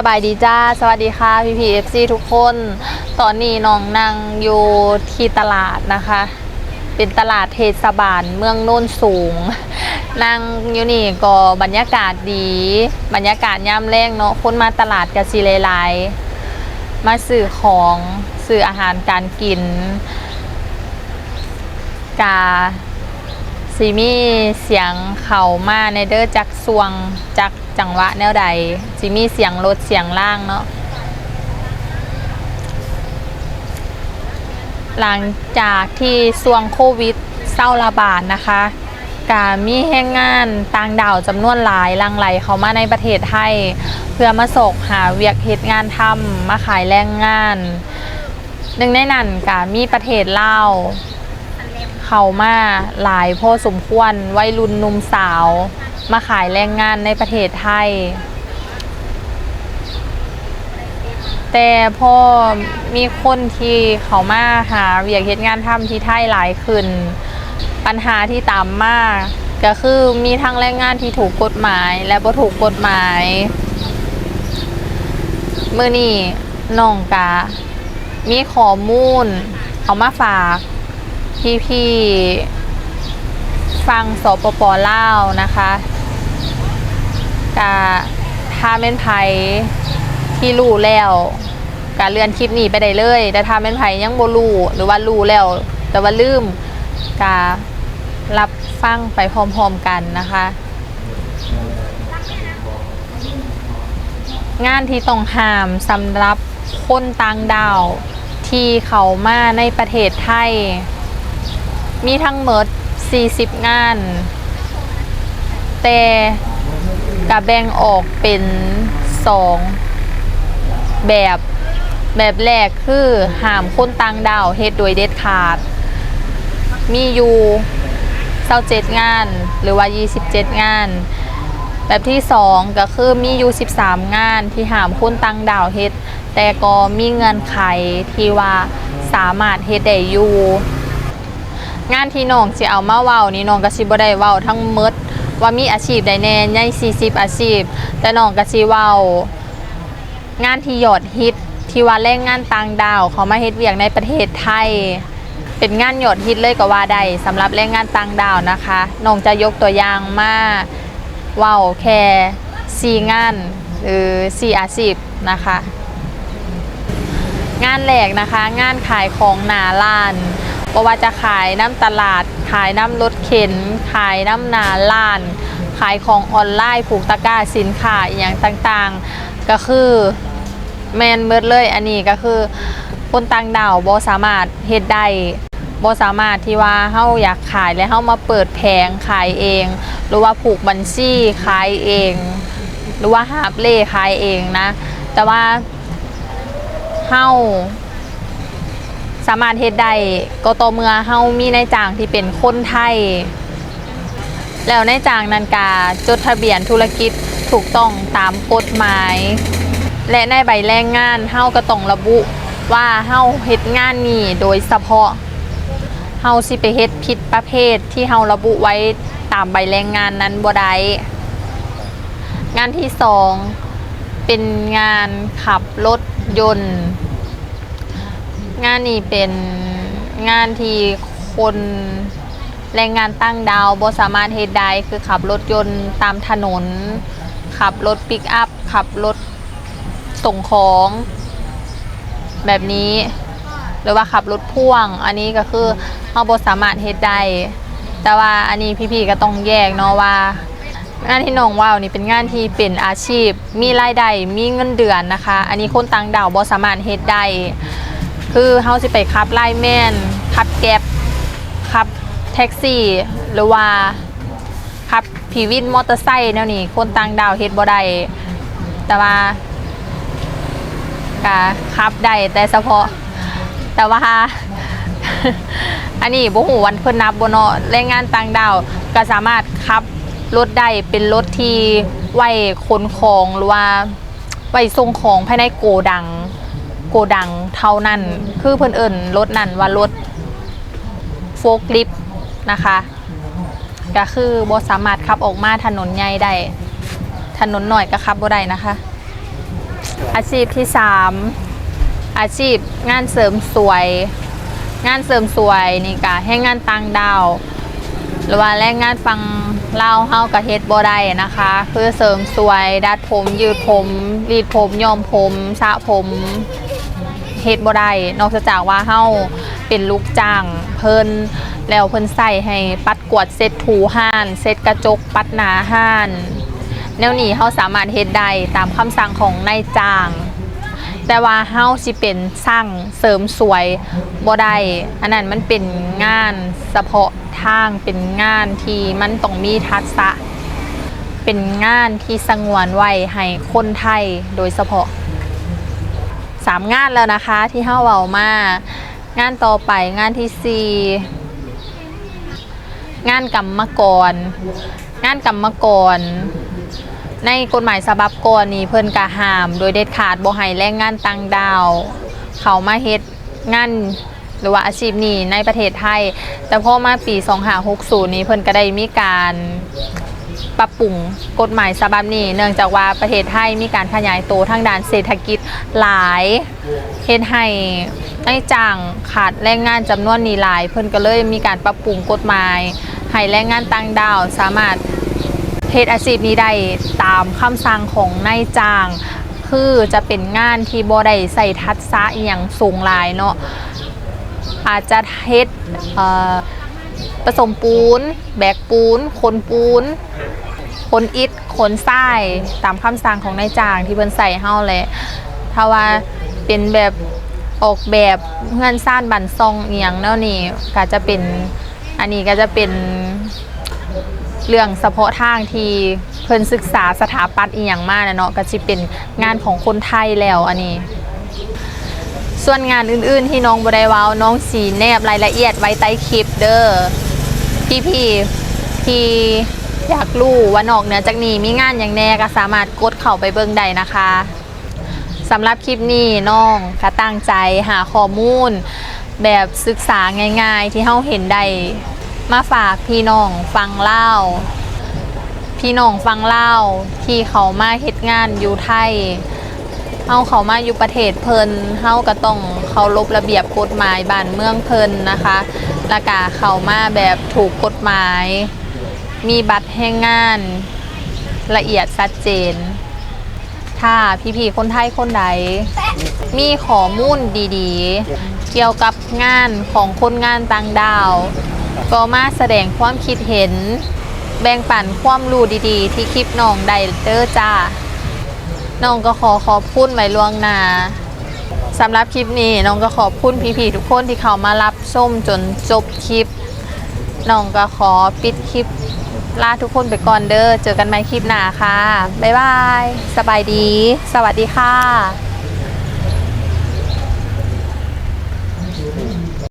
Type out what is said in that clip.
สบายดีจ้า สวัสดีค่ะพี่พีเอฟซีทุกคน ตอนนี้น้องนั่งอยู่ที่ตลาดนะคะ เป็นตลาดเทศบาลเมืองโน้นสูงนั่งอยู่นี่ก็บรรยากาศดี บรรยากาศย่ำแรงเนาะคนมาตลาดกะซีเลไลมาซื้อของซื้ออาหารการกินกา สีมีเสียงเข่ามาในเด้อจักสวงจักจังหวะแนวใดสีมีเสียงรถเสียงล่างเนาะหลังจากที่สวงโควิดเศร้าระบาดนะคะกามีแห้งงานต่างดาวจำนวนหลายลังไหลเขามาในประเทศไทย เพื่อมาสกหาเวียกเหตุงานทำมาขายแรงงาน หนึ่งในนั้นกามีประเทศลาว เขามาหลายพอสมควรวัยรุ่นหนุ่มสาว มาขายแรงงานในประเทศไทย แต่พอมีคนที่เขามาหาเวียกเหตุงานทำที่ไทยหลายขึ้น ปัญหาที่ตามมาก็คือมีทั้งแรงงานที่ถูกกฎหมายและบ่ถูกกฎหมายมื่อนี้น้องกามีข้อมูล เอามาฝาก พี่พี่ฟังสปปลาวนะคะกาถ้าเม่นไผที่รู้แล้วกาเลื่อนคลิปนี้ไปได้เลย แต่ถ้าเม่นไผยังบ่รู้หรือว่ารู้แล้ว แต่ว่าลืมการับฟังไปพร้อมๆกันนะคะงานที่ต้องห้ามสำหรับคนต่างดาวที่เขามาในประเทศไทย มีทั้งหมด 40 งาน แต่กับแบ่งออกเป็นสองแบบแบบแรกคือห้ามคนต่างดาวเฮ็ดโดยเด็ดขาด มีอยู่27งาน หรือว่า 27 งาน แบบที่สองก็คือมีอยู่13 งานที่ห้ามคนต่างดาวเฮ็ดแต่ก็มีเงื่อนไขที่ว่าสามารถเฮ็ดได้อยู่ งานที่น้องสิเอามาเว้านี่น้องก็สิบ่ได้เว้าทั้งหมดว่ามีอาชีพใดแน่ใหญ่40 อาชีพ แต่น้องก็สิเว้างานที่ยอดฮิตที่ว่าแรงงานต่างดาว เขามาเฮ็ดเวียกในประเทศไทย เป็นงานยอดฮิตเลยก็ว่าได้สำหรับแรงงานต่างดาวนะคะน้องจะยกตัวอย่างมาเว้าแค่สี่งานหรือสี่อาชีพนะคะ งานแรกนะคะ งานขายของหนาลาน บ่ว่าจะขายน้ำตลาด ขายน้ำรถเข็น ขายน้ำนาล้าน ขายของออนไลน์ผูกตะกร้าสินค้าอหย่างต่างๆ ก็คือแมนเบิดเลยอันนี้ก็คือคนต่างดาวบ่สามารถเฮ็ดได้บ่สามารถที่ว่าเฮาอยากขายแล้วเฮามาเปิดแผงขายเอง หรือว่าผูกบัญชีขายเอง หรือว่าหาบเล่ขายเองนะ แต่ว่าเฮา สามารถเฮ็ดได้ก็ต่อเมื่อเฮามีนายจ้างที่เป็นคนไทย แล้วนายจ้างนันกาจดทะเบียนธุรกิจถูกต้องตามกฎหมาย และในใบแรงงานเฮาก็ต้องระบุว่าเฮาเฮ็ดงานนี้โดยเฉพาะเฮาสิไปเฮ็ดผิดประเภทที่เฮาระบุไว้ตามใบแรงงานนั้นบ่ได้งานที่สองเป็นงานขับรถยนต์ งานนี้เป็นงานที่คนแรงงานตั้งดาวบ่สามารถเฮ็ดได้คือขับรถยนต์ตามถนน ขับรถปิกอัพ ขับรถส่งของ แบบนี้ หรือว่าขับรถพ่วง อันนี้ก็คือเราบ่สามารถเฮ็ดได้แต่ว่าอันนี้พี่ๆก็ต้องแยกเนาะว่างานที่น้องว่าวนี่เป็นงานที่เป็นอาชีพ มีรายได้มีเงินเดือนนะคะ อันนี้คนต่างดาวบ่สามารถเฮ็ดได้ คือเฮาสิไปขับไล่แม่นขับแก๊บขับแท็กซี่ หรือว่าขับผีวินมอเตอร์ไซค์แนวนี้คนต่างดาวเฮ็ดบ่ได้แต่ว่าก็ขับได้แต่เฉพาะ แต่ว่าอันนี้บ่ฮู้วันเพิ่นนับบ่เนาะแรงงานต่างดาวก็สามารถขับรถได้เป็นรถที่ไว้ขนของหรือว่าไว้ส่งของภายในโกดัง โกดังเท่านั้น คือเพิ่นเอิ่นรถนั่นว่ารถโฟกลิฟต์นะคะก็คือบ่สามารถขับออกมาถนนใหญ่ได้ถนนหน่อยก็ขับบ่ได้นะคะ อาชีพที่ 3 อาชีพงานเสริมสวย งานเสริมสวยนี่กะให้งานต่างดาวหรือว่าแรงงานฟังเล่าวเฮากับเฮ็ดบ่ได้นะคะ คือเสริมสวย ดัดผม ยืดผม รีดผมย้อมผมสระผม เฮ็ดบ่ได้นอกจากว่าเฮาเป็นลูกจ้างเพิ่นแล้วเพิ่นใส่ให้ปัดกวาดเซ็ตถูห้านเซ็ตกระจกปัดหน้าห้านแนวนี้เฮาสามารถเฮ็ดได้ตามคำสั่งของนายจ้าง แต่ว่าเฮาสิเป็นสร้างเสริมสวยบ่ได้อันนั้นมันเป็นงานเฉพาะทางเป็นงานที่มันต้องมีทักษะ เป็นงานที่สงวนไว้ให้คนไทยโดยเฉพาะ สามงานแล้วนะคะ ที่เฮาเว้ามางานต่อไปงานที่สี่งานกรรมกร งานกรรมกร ในกฎหมายฉบับก่อนนี้เพิ่นกะห้าม โดยเด็ดขาดบ่ให้แรงงานต่างดาว เขามาเฮ็ดงานหรือว่าอาชีพนี้ในประเทศไทย แต่พอมาปี 2560 นี้เพิ่นก็ได้มีการ ปรับปรุงกฎหมายฉบับนี้ เนื่องจากว่าประเทศไทยมีการขยายตัวทางด้านเศรษฐกิจหลายเฮ็ดให้นายจ้างขาดแรงงานจำนวนนี้หลาย เพิ่นก็เลยมีการปรับปรุงกฎหมายให้แรงงานต่างดาวสามารถเฮ็ดอาชีพนี้ได้ตามคำสั่งของนายจ้าง คือจะเป็นงานที่บ่ได้ใส่ทักษะอหย่างสูงหลายเนาะอาจจะเฮ็ดเอ่อ ผสมปูน แบกปูนขนปูนขนอิฐขนทรายตามคำสั่งของนายจ้างที่เพิ่นใส่เฮาแหละถ้าว่าเป็นแบบออกแบบเพื่อนซ่านบันซองเอียงแนวนี้ก็จะเป็นอันนี้ก็จะเป็นเรื่องเฉพาะทางที่เพิ่นศึกษาสถาปัตย์อีหยังมากนะเนาะก็สิเป็นงานของคนไทยแล้วอันนี้ ส่วนงานอื่นๆที่น้องบได้เว้าน้องสีแนบรายละเอียดไว้ใต้คลิปเด้อพี่ๆที่อยากรู้ว่านอกเหนือจากนี้มีงานอย่างแน่ก็สามารถกดเข้าไปเบิ่งได้นะคะสำหรับคลิปนี้น้องก็ตั้งใจหาข้อมูล แบบศึกษาง่ายๆ ที่เฮาเห็นได้มาฝากพี่น้องฟังเล่า พี่น้องฟังเล่าที่เขามาเฮ็ดงานอยู่ไทย เฮาเขามาอยู่ประเทศเพิ่นเฮาก็ต้องเคารพระเบียบกฎหมายบ้านเมืองเพิ่นนะคะแล้วก็เขามาแบบถูกกฎหมาย มีบัตรแรงงานละเอียดชัดเจน ถ้าพี่ๆคนไทยคนใด มีข้อมูลดีๆ เกี่ยวกับงานของคนงานต่างดาว ก็มาแสดงความคิดเห็น แบ่งปันความรู้ดีๆ ที่คลิปน้องได้เด้อจ้า น้องก็ขอขอบคุณไว้ล่วงหน้าสำหรับคลิปนี้น้องก็ขอบคุณพี่ๆทุกคนที่เขามารับชมจนจบคลิปน้องก็ขอปิดคลิปลาทุกคนไปก่อนเด้อเจอกันใหม่คลิปหน้าค่ะ บ๊ายบาย สบายดี สวัสดีค่ะ